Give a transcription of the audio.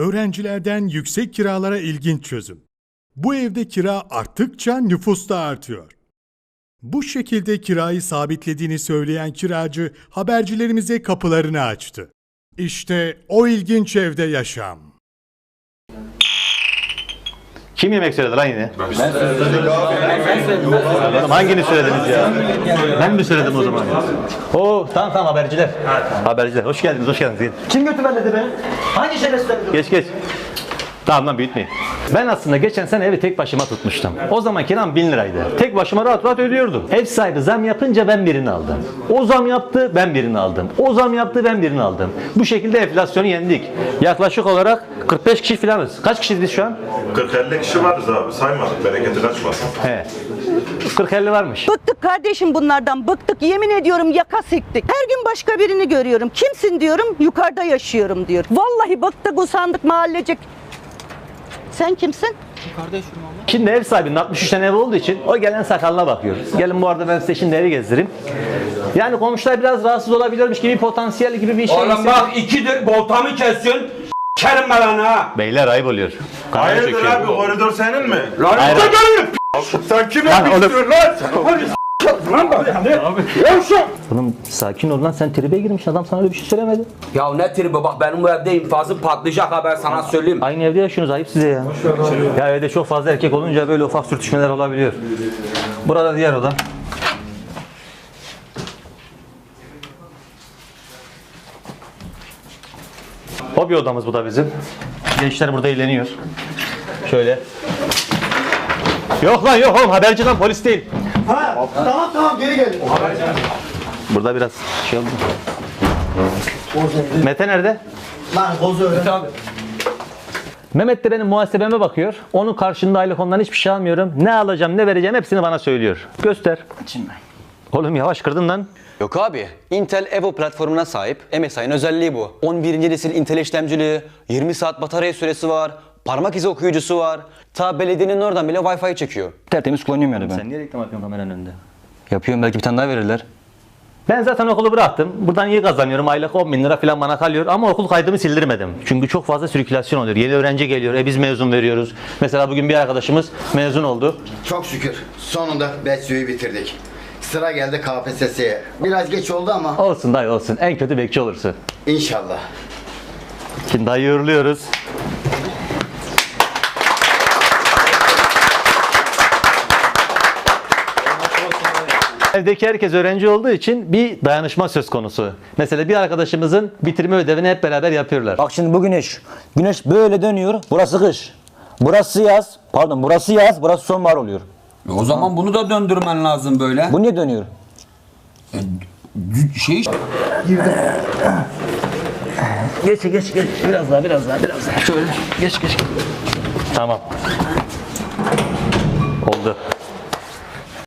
Öğrencilerden yüksek kiralara ilginç çözüm. Bu evde kira arttıkça nüfus da artıyor. Bu şekilde kirayı sabitlediğini söyleyen kiracı habercilerimize kapılarını açtı. İşte o ilginç evde yaşam. Kim yemek söyledi lan yine? Ben söyledim Oğlum hangini söylediniz ya? Ben mi söyledim o zaman? Oo tamam tamam haberciler. Haberciler hoş geldiniz hoş geldiniz. Kim götürmedi beni? Hangi şerefsiz Geç geç. Tamam lan büyütmeyin. Ben aslında geçen sene evi tek başıma tutmuştum. O zaman kiram 1000 liraydı. Tek başıma rahat rahat ödüyordum. Ev sahibi zam yapınca ben birini aldım. O zam yaptı ben birini aldım. O zam yaptı ben birini aldım. Bu şekilde enflasyonu yendik. Yaklaşık olarak 45 kişi falanız. Kaç kişiyiz biz şu an? 40-50 kişi varız abi saymadık bereketi kaçmasın. He. 40-50 varmış. Bıktık kardeşim bunlardan bıktık yemin ediyorum yaka siktik. Her gün başka birini görüyorum. Kimsin diyorum yukarıda yaşıyorum diyor. Vallahi bıktık usandık mahallecik. Sen kimsin? Şimdi ev sahibinin 63 tane ev olduğu için o gelen sakalına bakıyor. Gelin bu arada ben size şimdi evi gezdireyim. Yani komşular biraz rahatsız olabilirmiş gibi potansiyel gibi bir şey. Oğlum bak ikidir boltamı kesiyorsun. Kerim ben ha. Beyler ayıp oluyor. Hayırdır abi koridor senin mi? Lan Hayır. Sen kime Lan oğlum. istiyorsun lan? Lan bak. Yavşak. Oğlum sakin ol lan sen tribe girmişsin adam sana öyle bir şey söylemedi. Ya ne tribi bak benim bu evde infazım patlayacak ha ben sana söyleyeyim. Aynı evde yaşıyorsunuz ayıp size ya. Ya evde çok fazla erkek olunca böyle ufak sürtüşmeler olabiliyor. Burada diğer oda. Hobi odamız bu da bizim. Gençler burada eğleniyor. Şöyle. Yok lan yok oğlum haberci lan polis değil. Tamam tamam geri gelin. Burada biraz şey oldu. Mete nerede? Lan kozu öyle. Mehmet de benim muhasebeme bakıyor. Onun karşında aylık ondan hiçbir şey almıyorum. Ne alacağım ne vereceğim hepsini bana söylüyor. Göster. Oğlum yavaş kırdın lan. Yok abi. Intel Evo platformuna sahip. MSI'nin özelliği bu. 11. nesil Intel işlemcili, 20 saat batarya süresi var, parmak izi okuyucusu var. Ta belediyenin oradan bile Wi-Fi çekiyor. Tertemiz kullanıyorum yani ben. Sen niye reklam yapıyorsun kameranın önünde? Yapıyorum belki bir tane daha verirler. Ben zaten okulu bıraktım. Buradan iyi kazanıyorum. Aylık 10 bin lira falan bana kalıyor. Ama okul kaydımı sildirmedim. Çünkü çok fazla sirkülasyon oluyor. Yeni öğrenci geliyor. E biz mezun veriyoruz. Mesela bugün bir arkadaşımız mezun oldu. Çok şükür sonunda BESYO'yu bitirdik. Sıra geldi KPSS'ye. Biraz geç oldu ama Olsun dayı olsun. En kötü bekçi olursun. inşallah. Şimdi dayı uğurluyoruz. Evdeki herkes öğrenci olduğu için bir dayanışma söz konusu. Mesela bir arkadaşımızın bitirme ödevini hep beraber yapıyorlar. Bak şimdi bu güneş. Güneş böyle dönüyor. Burası kış. Burası yaz. Pardon burası yaz. Burası sonbahar oluyor. O zaman bunu da döndürmen lazım böyle. Bu niye dönüyor? Şey Geç geç geç. Biraz daha biraz daha biraz daha. Şöyle geç geç. Tamam. Oldu.